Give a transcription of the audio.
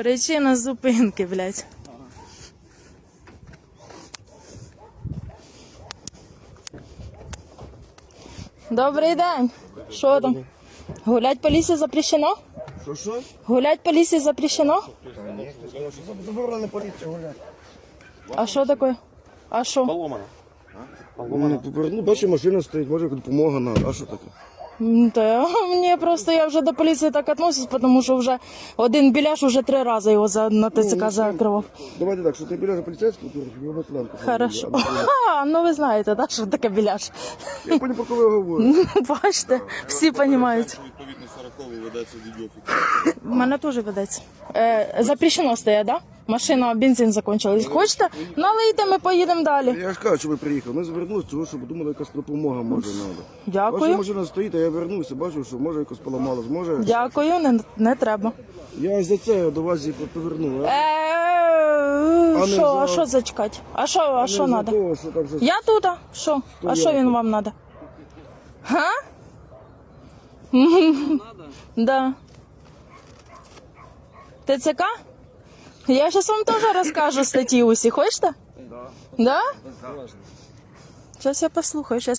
Причина зупинки, блядь. Добрий день. Що там? Гулять по лісі запрещено? Що що? Гулять по лісі запрещено? Заборонена поліція гуляти. А що таке? А що? Поломано. Ну, ну, бачу, машина стоїть, може допомога надо. А що таке? Та мені просто я вже до поліції так относюсь, тому що вже один біляш вже три рази його за на ТЦК закривав. Давайте так, що ти біля поліцейського, то його лампу. Хорошо. А, ну ви знаєте, так, що таке біляш. Я понял, про кого я говорю. Бачите, всі розуміють. Відповідно 40 ведеться відеофіксація. У мене теж ведеться. Е, запрещено стоять, да? Машина, бензин закончилась. Хочете? Налийте, ми поїдемо далі. Я ж кажу, що ви приїхали. Ми звернулися, того, щоб думали, якась допомога може треба. Ваша Дякую. машина стоїть, а я вернувся, бачу, що може якось поламалось. Може. Дякую, не, не треба. Я за це до вас і повернув. а? Е, не Що, а що зачекати? А що, а що Не за треба? того, що там вже... Я тут, а що? А що він тут? вам треба? Га? Да. ТЦК? Я сейчас вам тоже расскажу статьи усі. Хочете? Да. Да? Сейчас я послухаю. Сейчас